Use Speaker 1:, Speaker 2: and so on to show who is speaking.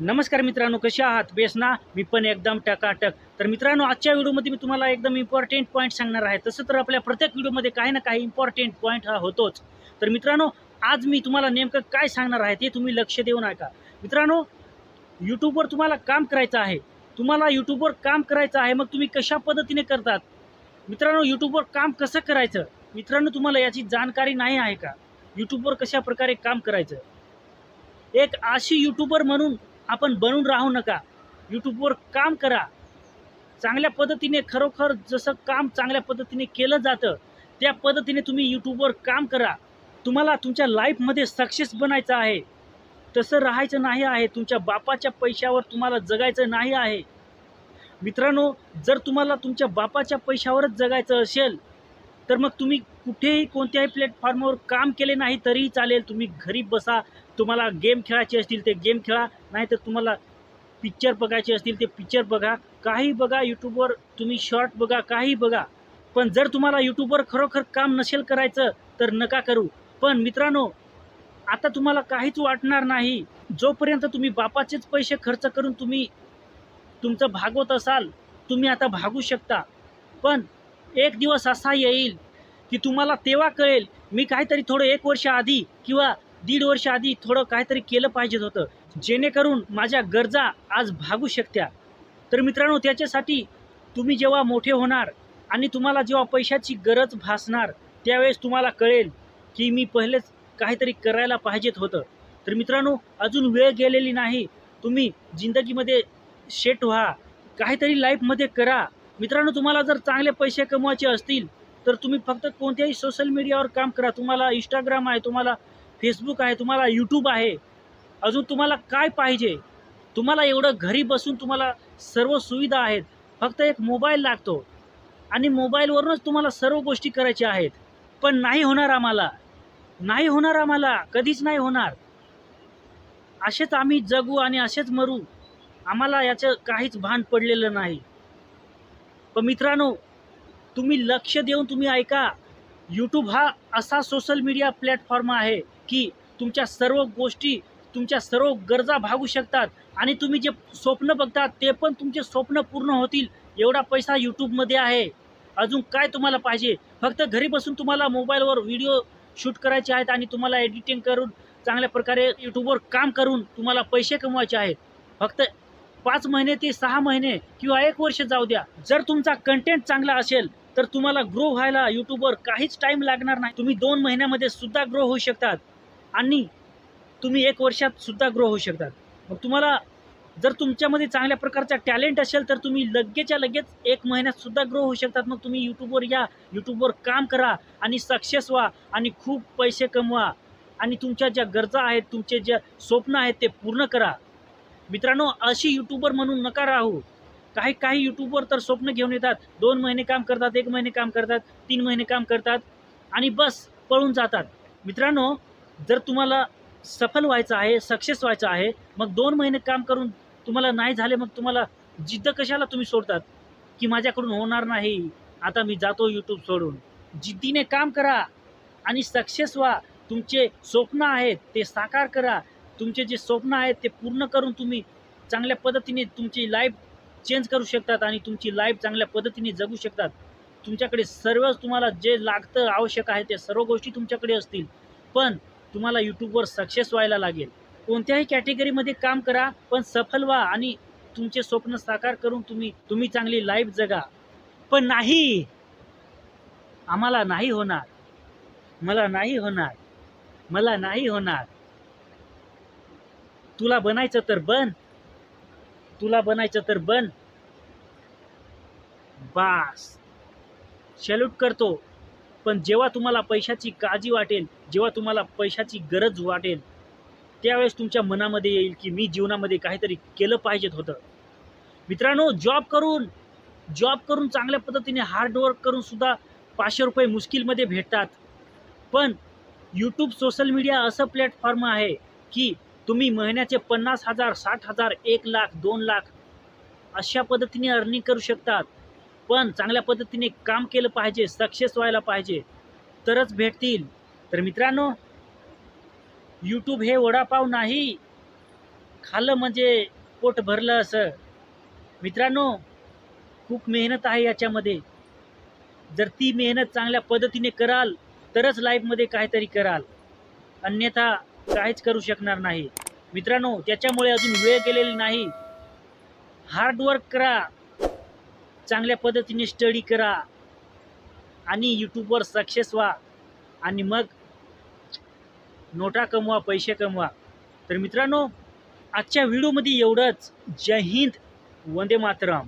Speaker 1: नमस्कार मित्रांनो कसे आहात? बेस ना? मी पण एकदम टकाटक. तर मित्रांनो आजच्या व्हिडिओमध्ये मी तुम्हाला एकदम इम्पॉर्टंट पॉईंट सांगणार आहे. तसं तर आपल्या प्रत्येक व्हिडिओमध्ये काही ना काही इम्पॉर्टंट पॉईंट हा होतोच. तर मित्रांनो आज मी तुम्हाला नेमकं काय सांगणार आहे ते तुम्ही लक्ष देऊ नका. मित्रांनो यूट्यूबवर तुम्हाला काम करायचं आहे. तुम्हाला यूट्यूबवर काम करायचं आहे मग तुम्ही कशा पद्धतीने करतात? मित्रांनो यूट्यूबवर काम कसं करायचं? मित्रांनो तुम्हाला याची जाणकारी नाही आहे का? यूट्यूबवर कशा प्रकारे काम करायचं? एक अशी यूट्यूबर म्हणून आपण बनून राहू नका. यूट्यूबवर काम करा. चांगल्या पद्धतीने खरोखर जसं काम चांगल्या पद्धतीने केलं जातं त्या पद्धतीने तुम्ही यूट्यूबवर काम करा. तुम्हाला तुमच्या लाईफमध्ये सक्सेस बनायचं आहे. तसं राहायचं नाही आहे. तुमच्या बापाच्या पैशावर तुम्हाला जगायचं नाही आहे. मित्रांनो जर तुम्हाला तुमच्या बापाच्या पैशावरच जगायचं असेल तर मग तुम्ही कुठेही कोणत्याही प्लॅटफॉर्मवर काम केले नाही तरीही चालेल. तुम्ही घरी बसा. तुम्हाला गेम खेळायचे असतील ते गेम खेळा. नाही तर तुम्हाला पिक्चर बघायचे असतील ते पिक्चर बघा. काही बघा यूट्यूबवर तुम्ही शॉर्ट बघा काही बघा. पण जर तुम्हाला यूट्यूबवर खरोखर काम नसेल करायचं तर नका करू. पण मित्रांनो आता तुम्हाला काहीच वाटणार नाही. जोपर्यंत तुम्ही बापाचेच पैसे खर्च करून तुम्ही तुमचं भागवत असाल तुम्ही आता भागू शकता. पण एक दिवस असा येईल की तुम्हाला तेव्हा कळेल मी काहीतरी थोडं एक वर्ष आधी किंवा दीड वर्ष आधी थोडं काहीतरी केलं पाहिजे होतं. जेणेकरून माझ्या गरजा आज भागू शकत्या. तर मित्रांनो त्याच्यासाठी तुम्ही जेव्हा मोठे होणार आणि तुम्हाला जेव्हा पैशाची गरज भासणार त्यावेळेस तुम्हाला कळेल की मी पहिलेच काहीतरी करायला पाहिजेत होतं. तर मित्रांनो अजून वेळ गेलेली नाही. तुम्ही जिंदगीमध्ये सेट व्हा. काहीतरी लाईफमध्ये करा. मित्रांनो तुम्हाला जर चांगले पैसे कमवायचे असतील तर तुम्ही फक्त कोणत्याही सोशल मीडियावर काम करा. तुम्हाला इंस्टाग्राम आहे तुम्हाला फेसबुक आहे तुम्हाला यूट्यूब आहे. अजून तुम्हाला काय पाहिजे? तुम्हाला एवढं घरी बसून तुम्हाला सर्व सुविधा आहेत. फक्त एक मोबाईल लागतो. आणि मोबाईलवरूनच तुम्हाला सर्व गोष्टी करायच्या आहेत. पण नाही होणार आम्हाला. नाही होणार आम्हाला. कधीच नाही होणार. असेच आम्ही जगू आणि असेच मरू. आम्हाला याचं काहीच भान पडलेलं नाही. पण मित्रांनो तुम्ही लक्ष देऊन तुम्ही ऐका. यूट्यूब हा असा सोशल मीडिया प्लॅटफॉर्म आहे की तुमच्या सर्व गोष्टी तुमच्या सर्व गरजा भागू शकतात आणि तुम्ही जे स्वप्न बघतात ते पण तुमचे स्वप्न पूर्ण होतील एवढा पैसा यूट्यूबमध्ये आहे. अजून काय तुम्हाला पाहिजे? फक्त घरी बसून तुम्हाला मोबाईलवर व्हिडिओ शूट करायचे आहेत आणि तुम्हाला एडिटिंग करून चांगल्या प्रकारे यूट्यूबवर काम करून तुम्हाला पैसे कमवायचे आहेत. फक्त पाच महिने ते सहा महिने किंवा एक वर्ष जाऊ द्या. जर तुमचा कंटेंट चांगला असेल तर तुम्हाला ग्रो व्हायला यूट्यूबवर काहीच टाईम लागणार नाही. तुम्ही दोन महिन्यामध्ये सुद्धा ग्रो होऊ शकतात. आणि तुम्ही एक वर्षात सुद्धा ग्रो होऊ शकतात. मग तुम्हाला जर तुमच्यामध्ये चांगल्या प्रकारचा टॅलेंट असेल तर तुम्ही लगेचच्या लगेच एक महिन्यात सुद्धा ग्रो होऊ शकतात. मग तुम्ही यूट्यूबवर या यूट्यूबवर काम करा आणि सक्सेस व्हा आणि खूप पैसे कमवा आणि तुमच्या ज्या गरजा आहेत तुमचे ज्या स्वप्न आहेत ते पूर्ण करा. मित्रांनो अशी यूट्यूबर म्हणून नका राहू. काही काही यूट्यूबवर तर स्वप्न घेऊन येतात. दोन महिने काम करतात एक महिने काम करतात तीन महिने काम करतात आणि बस पळून जातात. मित्रांनो जर तुम्हाला सफल व्हायचं आहे सक्सेस व्हायचं आहे मग दोन महिने काम करून तुम्हाला नाही झाले मग तुम्हाला जिद्द कशाला तुम्ही सोडतात? की माझ्याकडून होणार नाही. आता मी जातो यूट्यूब सोडून. जिद्दीने काम करा आणि सक्सेस व्हा. तुमचे स्वप्न आहेत ते साकार करा. तुमचे जे स्वप्न आहेत ते पूर्ण करून तुम्ही चांगल्या पद्धतीने तुमची लाईफ चेंज करू शकतात आणि तुमची लाईफ चांगल्या पद्धतीने जगू शकतात. तुमच्याकडे सर्व तुम्हाला जे लागतं आवश्यक आहे ते सर्व गोष्टी तुमच्याकडे असतील. पण तुम्हाला यूट्यूबवर सक्सेस व्हायला लागेल. कोणत्याही कॅटेगरीमध्ये काम करा पण सफल व्हा आणि तुमचे स्वप्न साकार करून तुम्ही तुम्ही चांगली लाईफ जगा. पण नाही आम्हाला नाही होणार. मला नाही होणार. मला नाही होणार. तुला बनायचं तर बन. तुला बनायचं तर बन. बास. सॅल्यूट करतो. पण जेव्हा तुम्हाला पैशाची काळजी वाटेल जेव्हा तुम्हाला पैशाची गरज वाटेल त्यावेळेस तुमच्या मनामध्ये येईल की मी जीवनामध्ये काहीतरी केलं पाहिजेत होतं. मित्रांनो जॉब करून जॉब करून चांगल्या पद्धतीने हार्डवर्क करून सुद्धा पाचशे रुपये मुश्किलमध्ये भेटतात. पण यूट्यूब सोशल मीडिया असं प्लॅटफॉर्म आहे की तुम्ही महिन्याचे पन्नास हजार साठ हजार एक लाख दोन लाख अशा पद्धतीने अर्निंग करू शकतात. पण चांगल्या पद्धतीने काम केलं पाहिजे सक्सेस व्हायला पाहिजे तरच भेटतील. तर मित्रांनो यूट्यूब हे वडापाव नाही खाल्लं म्हणजे पोट भरलं असं. मित्रांनो खूप मेहनत आहे याच्यामध्ये. जर ती मेहनत चांगल्या पद्धतीने कराल तरच लाईफमध्ये काहीतरी कराल. अन्यथा काहीच करू शकणार नाही. मित्रांनो त्याच्यामुळे अजून वेळ गेलेली नाही. हार्डवर्क करा. चांगल्या पद्धतीने स्टडी करा. आणि यूट्यूबवर सक्सेस व्हा. आणि मग नोटा कमवा पैसे कमवा. तर मित्रांनो आजच्या व्हिडिओमध्ये एवढंच. जय हिंद. वंदे मातरम.